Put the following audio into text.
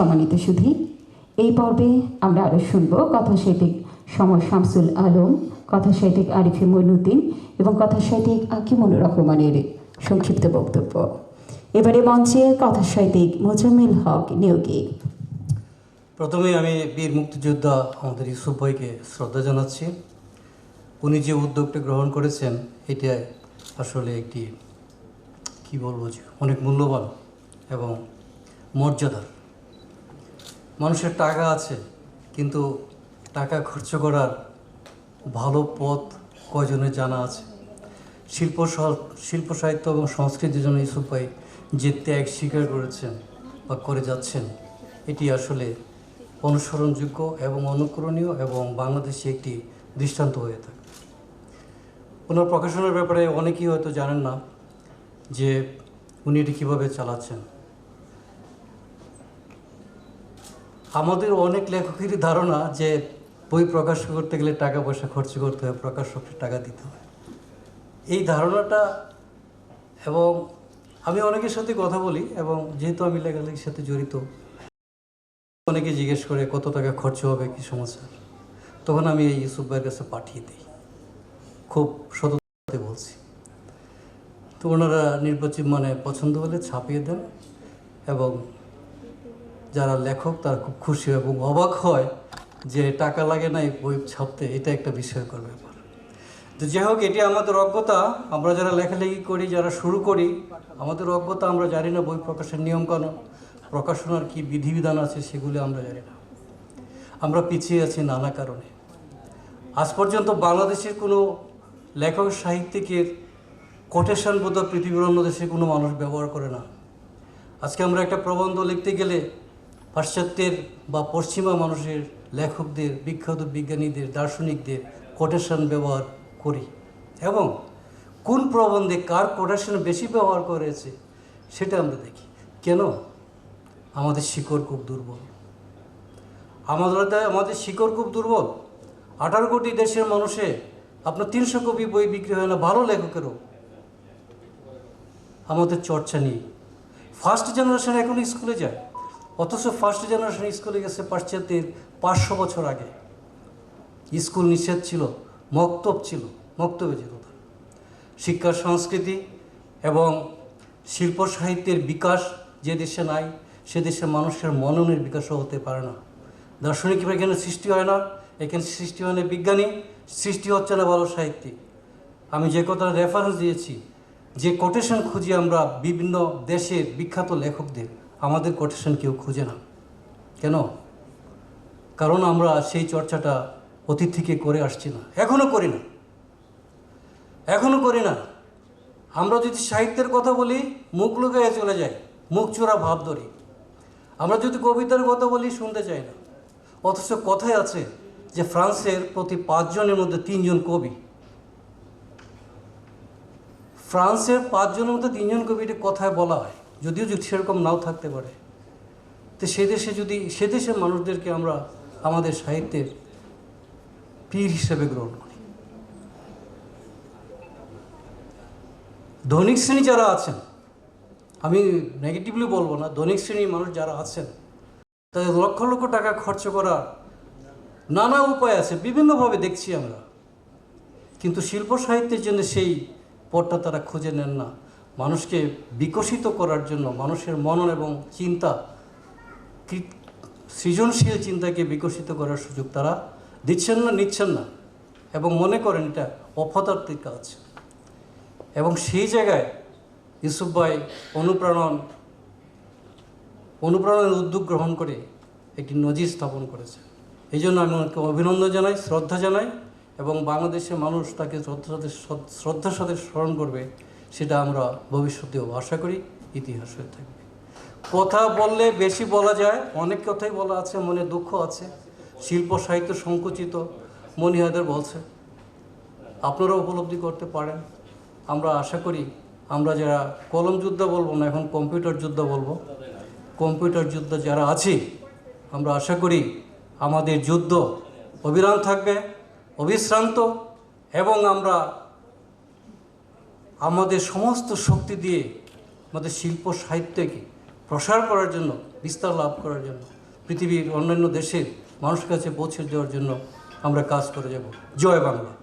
সম্মানিত সুধী, এই পর্বে আমরা আরও শুনব কথাসাহিত্যিক সমর শামসুল আলম, কথাসাহিত্যিক আরিফি মইনুদ্দিন এবং কথাসাহিত্যিক আকিমুল রহমানের সংক্ষিপ্ত বক্তব্য। এবারে মঞ্চে কথাসাহিত্যিক মোজাম্মেল হক নিয়োগী। প্রথমে আমি বীর মুক্তিযোদ্ধা আমাদের ইউসুফ ভাইকে শ্রদ্ধা জানাচ্ছি। উনি যে উদ্যোগটা গ্রহণ করেছেন, এটা আসলে একটি, কি বলব যে, অনেক মূল্যবান এবং মর্যাদার মানুষের টাকা আছে, কিন্তু টাকা খরচ করার ভালো পথ কয়জনের জানা আছে? শিল্প শিল্প সাহিত্য এবং সংস্কৃতির জন্য ইউসুফ ভাই যে ত্যাগ স্বীকার করেছেন বা করে যাচ্ছেন, এটি আসলে অনুসরণযোগ্য এবং অনুকরণীয় এবং বাংলাদেশে একটি দৃষ্টান্ত হয়ে থাকে। ওনার প্রকাশনার ব্যাপারে অনেকেই হয়তো জানেন না যে উনি এটি কীভাবে চালাচ্ছেন। আমাদের অনেক লেখকেরই ধারণা যে বই প্রকাশ করতে গেলে টাকা পয়সা খরচ করতে হয়, প্রকাশককে টাকা দিতে হয়। এই ধারণাটা এবং আমি অনেকের সাথে কথা বলি এবং যেহেতু আমি লেখালেখির সাথে জড়িত, অনেকে জিজ্ঞেস করে কত টাকা খরচ হবে, কি সমস্যা? তখন আমি এই ইউসুফ ভাইয়ের কাছে পাঠিয়ে দিই। খুব সততাতে বলছি। তো ওনারা নির্বাচিত মানে পছন্দ হলে ছাপিয়ে দেন এবং যারা লেখক, তারা খুব খুশি হয় এবং অবাক হয় যে টাকা লাগে না এই বই ছাপতে। এটা একটা বিষয়কর ব্যাপার। তো যাই হোক, এটি আমাদের অজ্ঞতা। আমরা যারা লেখালেখি করি, যারা শুরু করি, আমাদের অজ্ঞতা, আমরা জানি না বই প্রকাশের নিয়মকানুন প্রকাশনার কি বিধিবিধান আছে সেগুলি আমরা জানি না। আমরা পিছিয়ে আছি নানা কারণে। আজ পর্যন্ত বাংলাদেশের কোনো লেখক, সাহিত্যিকের কোটেশন বোধ পৃথিবীর অন্য দেশে কোনো মানুষ ব্যবহার করে না। আজকে আমরা একটা প্রবন্ধ লিখতে গেলে পাশ্চাত্যের বা পশ্চিমা মানুষের লেখকদের, বিখ্যাত বিজ্ঞানীদের, দার্শনিকদের কোটেশন ব্যবহার করি। এবং কোন প্রবন্ধে কার কোটেশন বেশি ব্যবহার করেছে সেটা আমরা দেখি। কেন? আমাদের শিকড় খুব দুর্বল। আমাদের আমাদের শিকড় খুব দুর্বল। আঠারো কোটি দেশের মানুষে আপনার তিনশো কপি বই বিক্রি হয় না, ভালো লেখকেরও। আমাদের চর্চা নেই। ফার্স্ট জেনারেশন এখন স্কুলে যায়। অথচ ফার্স্ট জেনারেশন স্কুলে গেছে পাশ্চাত্যের পাঁচশো বছর আগে। স্কুল নিষেধ ছিল, মক্তব ছিল, মক্তবে ছিল। শিক্ষা, সংস্কৃতি এবং শিল্প সাহিত্যের বিকাশ যে দেশে নাই, সে দেশে মানুষের মননের বিকাশও হতে পারে না। দার্শনিক এখানে সৃষ্টি হয় না, এখানে সৃষ্টি হয় না বিজ্ঞানী, সৃষ্টি হচ্ছে না ভালো সাহিত্যিক। আমি যে কথা রেফারেন্স দিয়েছি, যে কোটেশন খুঁজি আমরা বিভিন্ন দেশের বিখ্যাত লেখকদের। আমাদের কোটেশন কেউ খুঁজে না। কেন? কারণ আমরা সেই চর্চাটা অতীত থেকে করে আসছি না। এখনও করি না। এখনও করি না। আমরা যদি সাহিত্যের কথা বলি, মুখ লুকাইয়ে চলে যাই, মুখ চোরা ভাব ধরি। আমরা যদি কবিতার কথা বলি, শুনতে চাই না। অথচ কথায় আছে যে ফ্রান্সের প্রতি পাঁচজনের মধ্যে তিনজন কবি। ফ্রান্সের পাঁচজনের মধ্যে তিনজন কবি কবিটি কথায় বলা হয়। যদিও যদি সেরকম নাও থাকতে পারে। তো সে দেশে যদি, সে দেশের মানুষদেরকে আমরা আমাদের সাহিত্যের পীর হিসেবে গ্রহণ করি। ধনিক শ্রেণি যারা আছেন, আমি নেগেটিভলি বলব না ধনিক শ্রেণির মানুষ যারা আছেন, তাদের লক্ষ লক্ষ টাকা খরচ করার নানা উপায় আছে, বিভিন্নভাবে দেখছি আমরা। কিন্তু শিল্প সাহিত্যের জন্য সেই পথটা তারা খুঁজে নেন না। মানুষকে বিকশিত করার জন্য মানুষের মনন এবং চিন্তা সৃজনশীল চিন্তাকে বিকশিত করার সুযোগ তারা দিচ্ছেন না, নিচ্ছেন না এবং মনে করেন এটা অপদার্থিক কাজ। এবং সেই জায়গায় ইউসুফ ভাই অনুপ্রেরণ অনুপ্রেরণের উদ্যোগ গ্রহণ করে একটি নজির স্থাপন করেছে এই জন্য আমি ওনাকে অভিনন্দন জানাই, শ্রদ্ধা জানাই এবং বাংলাদেশের মানুষ তাকে শ্রদ্ধার সাথে শ্রদ্ধার সাথে স্মরণ করবে। সেটা আমরা ভবিষ্যতেও আশা করি ইতিহাস হয়ে থাকবে। কথা বললে বেশি বলা যায়, অনেক কথাই বলা আছে, মনে দুঃখ আছে, শিল্প সাহিত্য সংকুচিত মনিহাদের বলছে। আপনারা উপলব্ধি করতে পারেন। আমরা আশা করি আমরা যারা কলম যুদ্ধ বলব না, এখন কম্পিউটার যুদ্ধ বলব, কম্পিউটার যুদ্ধ যারা আছি, আমরা আশা করি আমাদের যুদ্ধ অবিরাম থাকবে, অবিশ্রান্ত, এবং আমরা আমাদের সমস্ত শক্তি দিয়ে আমাদের শিল্প সাহিত্যকে প্রসার করার জন্য, বিস্তার লাভ করার জন্য, পৃথিবীর অন্যান্য দেশের মানুষের কাছে পৌঁছে দেওয়ার জন্য আমরা কাজ করে যাব। জয় বাংলা।